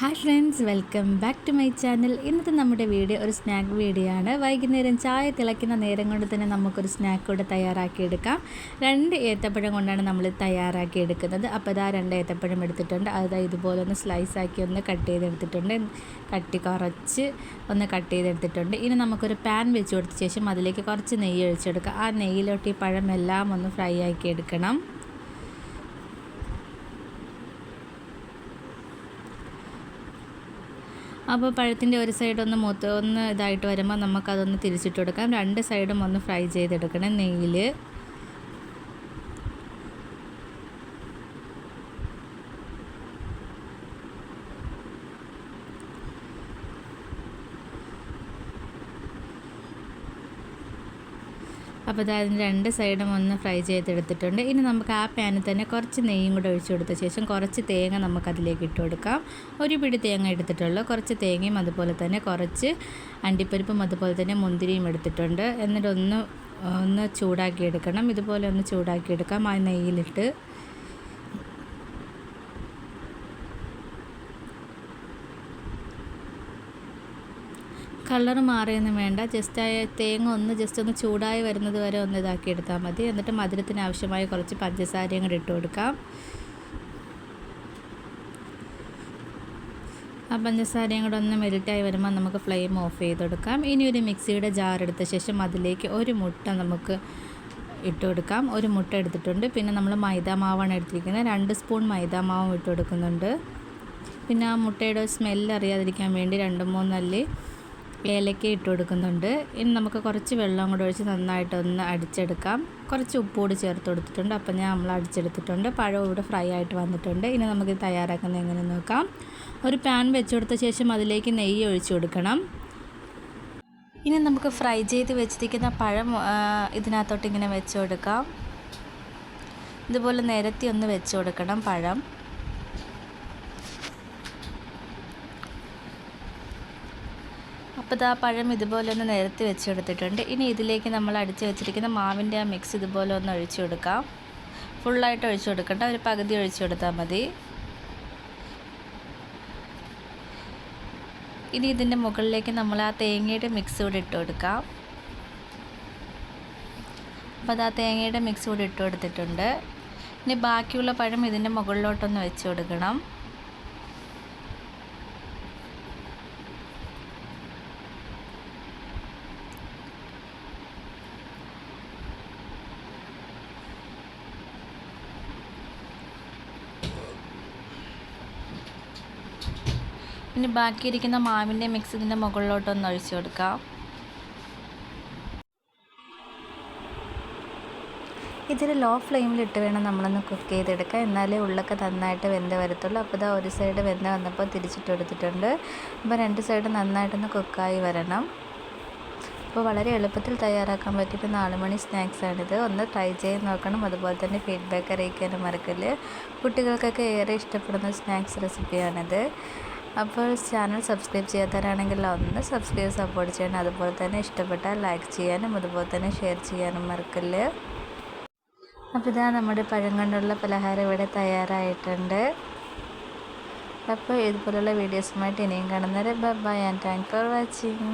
Hi friends welcome back to my channel. ഇന്നത്തെ നമ്മുടെ video ഒരു സ്നാക്ക് വീഡിയോ ആണ്. വൈകുന്നേരം ചായ തിളയ്ക്കുന്ന നേരം കൊണ്ട് തന്നെ നമുക്കൊരു സ്നാക്ക് കൂടെ തയ്യാറാക്കിയെടുക്കാം. രണ്ട് ഏത്തപ്പഴം കൊണ്ടാണ് നമ്മൾ തയ്യാറാക്കിയെടുക്കുന്നത്. അപ്പോൾ ഇതാ രണ്ട് ഏത്തപ്പഴം എടുത്തിട്ടുണ്ട്. അത് ഇതുപോലെ ഒന്ന് സ്ലൈസ് ആക്കി ഒന്ന് കട്ട് ചെയ്തെടുത്തിട്ടുണ്ട്. കട്ടി കുറച്ച് ഒന്ന് കട്ട് ചെയ്തെടുത്തിട്ടുണ്ട്. ഇനി നമുക്കൊരു പാൻ വെച്ച് കൊടുത്ത ശേഷം അതിലേക്ക് കുറച്ച് നെയ്യ് ഒഴിച്ചെടുക്കാം. ആ നെയ്യിലോട്ട് ഈ പഴം എല്ലാം ഒന്ന് ഫ്രൈ ആക്കി എടുക്കണം. അപ്പോൾ പഴത്തിന്റെ ഒരു സൈഡ് ഒന്ന് മൂത്ത് ഒന്ന് ഇതായിട്ട് വരുമ്പോൾ നമുക്കതൊന്ന് തിരിച്ചിട്ട് കൊടുക്കാം. രണ്ട് സൈഡും ഒന്ന് ഫ്രൈ ചെയ്തെടുക്കണം. നെയ്യിൽ അപ്പോൾ അതിന് രണ്ട് സൈഡും ഒന്ന് ഫ്രൈ ചെയ്തെടുത്തിട്ടുണ്ട്. ഇനി നമുക്ക് ആ പാനിൽ തന്നെ കുറച്ച് നെയ്യും കൂടെ ഒഴിച്ചു കൊടുത്ത ശേഷം കുറച്ച് തേങ്ങ നമുക്കതിലേക്ക് ഇട്ട് കൊടുക്കാം. ഒരു പിടി തേങ്ങ എടുത്തിട്ടുള്ളൂ. കുറച്ച് തേങ്ങയും അതുപോലെ തന്നെ കുറച്ച് അണ്ടിപ്പരിപ്പും അതുപോലെ തന്നെ മുന്തിരിയും എടുത്തിട്ടുണ്ട്. എന്നിട്ടൊന്ന് ഒന്ന് ചൂടാക്കി എടുക്കണം. ഇതുപോലെ ഒന്ന് ചൂടാക്കി എടുക്കാം ആ നെയ്യിലിട്ട്. കളർ മാറിയൊന്നും വേണ്ട. ജസ്റ്റ് ആ തേങ്ങ ഒന്ന് ജസ്റ്റ് ഒന്ന് ചൂടായി വരുന്നത് വരെ ഒന്ന് ഇതാക്കി എടുത്താൽ മതി. എന്നിട്ട് മധുരത്തിന് ആവശ്യമായ കുറച്ച് പഞ്ചസാരയും കൂടി ഇട്ട് കൊടുക്കാം. ആ പഞ്ചസാരയും കൂടെ ഒന്ന് മെൽറ്റായി വരുമ്പോൾ നമുക്ക് ഫ്ലെയിം ഓഫ് ചെയ്ത് കൊടുക്കാം. ഇനി ഒരു മിക്സിയുടെ ജാർ എടുത്ത ശേഷം അതിലേക്ക് ഒരു മുട്ട നമുക്ക് ഇട്ട് കൊടുക്കാം. ഒരു മുട്ട എടുത്തിട്ടുണ്ട്. പിന്നെ നമ്മൾ മൈദ മാവാണ് എടുത്തിരിക്കുന്നത്. രണ്ട് സ്പൂൺ മൈദ മാവും ഇട്ട് കൊടുക്കുന്നുണ്ട്. പിന്നെ ആ മുട്ടയുടെ സ്മെല്ല് അറിയാതിരിക്കാൻ വേണ്ടി രണ്ട് മൂന്നല്ലി ഏലക്ക ഇട്ട് കൊടുക്കുന്നുണ്ട്. ഇനി നമുക്ക് കുറച്ച് വെള്ളം കൂടെ ഒഴിച്ച് നന്നായിട്ടൊന്ന് അടിച്ചെടുക്കാം. കുറച്ച് ഉപ്പ് കൂടി ചേർത്ത് കൊടുത്തിട്ടുണ്ട്. അപ്പം ഞാൻ നമ്മൾ അടിച്ചെടുത്തിട്ടുണ്ട്. പഴം ഇവിടെ ഫ്രൈ ആയിട്ട് വന്നിട്ടുണ്ട്. ഇനി നമുക്ക് തയ്യാറാക്കുന്നത് എങ്ങനെ നോക്കാം. ഒരു പാൻ വെച്ച് കൊടുത്ത ശേഷം അതിലേക്ക് നെയ്യ് ഒഴിച്ചു കൊടുക്കണം. ഇനി നമുക്ക് ഫ്രൈ ചെയ്ത് വെച്ചിരിക്കുന്ന പഴം ഇതിനകത്തോട്ട് ഇങ്ങനെ വെച്ച് കൊടുക്കാം. ഇതുപോലെ നിരത്തി ഒന്ന് വെച്ച് കൊടുക്കണം പഴം. അപ്പോൾ ഇതാ പഴം ഇതുപോലെ ഒന്ന് നിരത്തി വെച്ച് കൊടുത്തിട്ടുണ്ട് ഇനി ഇതിലേക്ക് നമ്മൾ അടിച്ച് വെച്ചിരിക്കുന്ന മാവിന്റെ ആ മിക്സ് ഇതുപോലെ ഒന്ന് ഒഴിച്ചു കൊടുക്കാം. ഫുള്ളായിട്ട് ഒഴിച്ചു കൊടുക്കണ്ട ഒരു പകുതി ഒഴിച്ചു കൊടുത്താൽ മതി. ഇനി ഇതിന്റെ മുകളിലേക്ക് നമ്മൾ ആ തേങ്ങയുടെ മിക്സ് കൂടി ഇട്ട് കൊടുക്കാം. അപ്പോൾ അത് ആ തേങ്ങയുടെ മിക്സ് കൂടി ഇട്ട് കൊടുത്തിട്ടുണ്ട്. ഇനി ബാക്കിയുള്ള പഴം ഇതിന്റെ മുകളിലോട്ടൊന്ന് വെച്ച് കൊടുക്കണം. ഇനി ബാക്കിയിരിക്കുന്ന മാവിന്റെ മിക്സ് ഇതിന്റെ മുകളിലോട്ടൊന്ന് ഒഴിച്ചു കൊടുക്കാം. ഇതിൽ ലോ ഫ്ലെയിമിലിട്ട് വേണം നമ്മളൊന്ന് കുക്ക് ചെയ്തെടുക്കുക എന്നാലേ ഉള്ളൊക്കെ നന്നായിട്ട് വെന്ത് വരത്തുള്ളൂ. അപ്പോൾ ഇതാ ഒരു സൈഡ് വെന്ത് വന്നപ്പോൾ തിരിച്ചിട്ട് കൊടുത്തിട്ടുണ്ട്. അപ്പോൾ രണ്ട് സൈഡ് നന്നായിട്ടൊന്ന് കുക്കായി വരണം. അപ്പോൾ വളരെ എളുപ്പത്തിൽ തയ്യാറാക്കാൻ പറ്റിയ നാല് മണി സ്നാക്സാണിത് ഒന്ന് ട്രൈ ചെയ്ത് നോക്കണം. അതുപോലെ തന്നെ ഫീഡ്ബാക്ക് അറിയിക്കാനും മറക്കൽ കുട്ടികൾക്കൊക്കെ ഏറെ ഇഷ്ടപ്പെടുന്ന സ്നാക്സ് റെസിപ്പിയാണിത് അപ്പോൾ ചാനൽ സബ്സ്ക്രൈബ് ചെയ്യാത്തവരാണെങ്കിൽ ഒന്ന് സബ്സ്ക്രൈബ് സപ്പോർട്ട് ചെയ്യണം. അതുപോലെ തന്നെ ഇഷ്ടപ്പെട്ടാൽ ലൈക്ക് ചെയ്യാനും അതുപോലെ തന്നെ ഷെയർ ചെയ്യാനും മറക്കല്ല്? അപ്പോൾ ഇതാ നമ്മുടെ പഴം കൊണ്ടുള്ള പലഹാരം ഇവിടെ തയ്യാറായിട്ടുണ്ട്. അപ്പോൾ ഇതുപോലുള്ള വീഡിയോസുമായിട്ട് ഇനിയും കാണുന്നവരെ bye and thank for watching